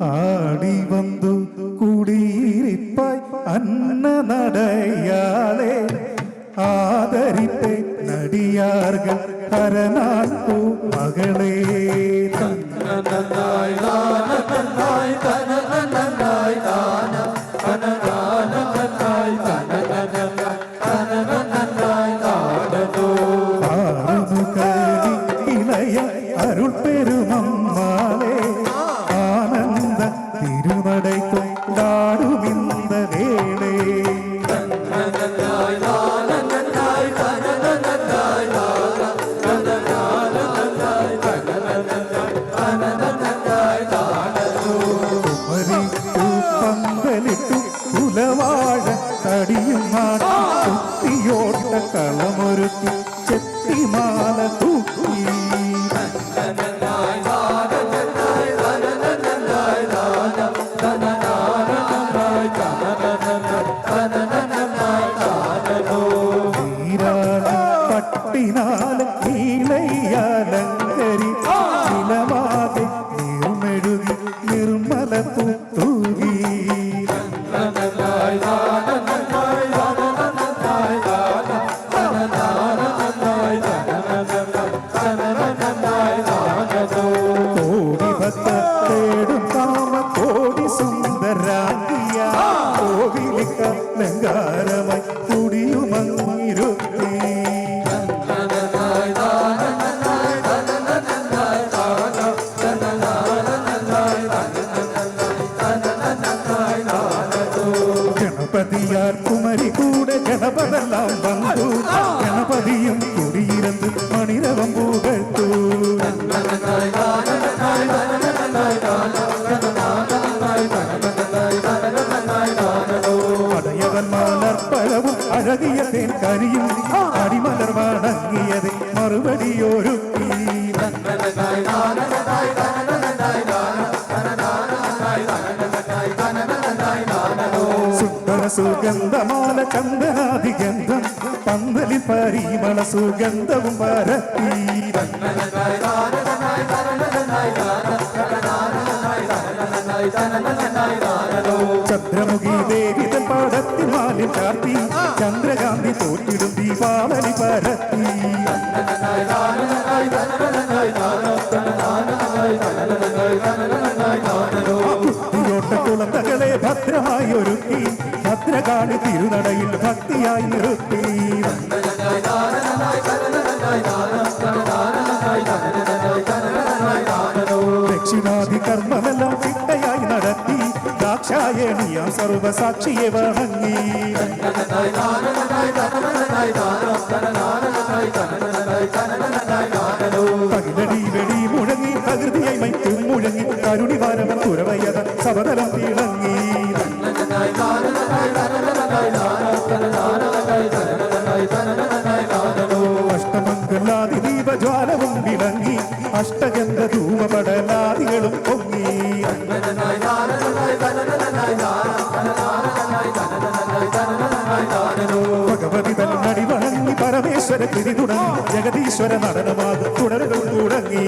ആടി വന്നു കുടിയിരിപ്പായി അന്ന നടയാളെ ആദരിപ്പെ നടിയാർഗ അരനാട്ടു മകളേ തന്നായി കുമരിട്ടു പന്തലിട്ടു കുലവാഴ തടിയും മാറ്റി കുത്തിയോട്ട കളമൊരുക്കി ചെത്തിമാല തൂക്കി നീരാളി പട്ടിനാല കീഴയ്യാലങ്കരി നിലമാതെ നീർമെഴുകി നിർമ്മല തൂകി மறி கூட ஜனபதெல்லாம் வந்து கணபதியும் സുഗന്ധമാല ചന്ദനാദിഗന്ധം പന്തലി പരിമള സുഗന്ധവും പരത്തി. ചന്ദ്രമുഖി ദേവി പാടത്തി മാലി ചാർത്തി. ചന്ദ്രകാന്തി തോറ്റിടും ദീപാവലി പരത്തി. കുളന്തകളെ ഭദ്രമായി ഒരുക്കി ഭദ്രകാളി തിരുനടയിൽ ഭക്തിയായി നിർത്തി ദക്ഷിണാദി കർമ്മമെല്ലാം ചിട്ടയായി നടത്തി. ദാക്ഷായണിയ സർവസാക്ഷിയെ വണങ്ങി. തകിലടി വെടി മുഴങ്ങി പ്രകൃതിയായി മൈക്കും മുഴങ്ങി. കരുണിവാരം തുരവയത സബതലം തിളങ്ങി. അഷ്ടമംഗലാതി ദീപജ്വാലവും വിളങ്ങി അഷ്ടഗന്ധ ധൂമപടലാദികളും പൊങ്ങി. ഭഗവതി തന്നടി വണങ്ങി പരമേശ്വര തിരി തുടങ്ങി ജഗതീശ്വര നടനമാകും തുടരുകൾ തുടങ്ങി.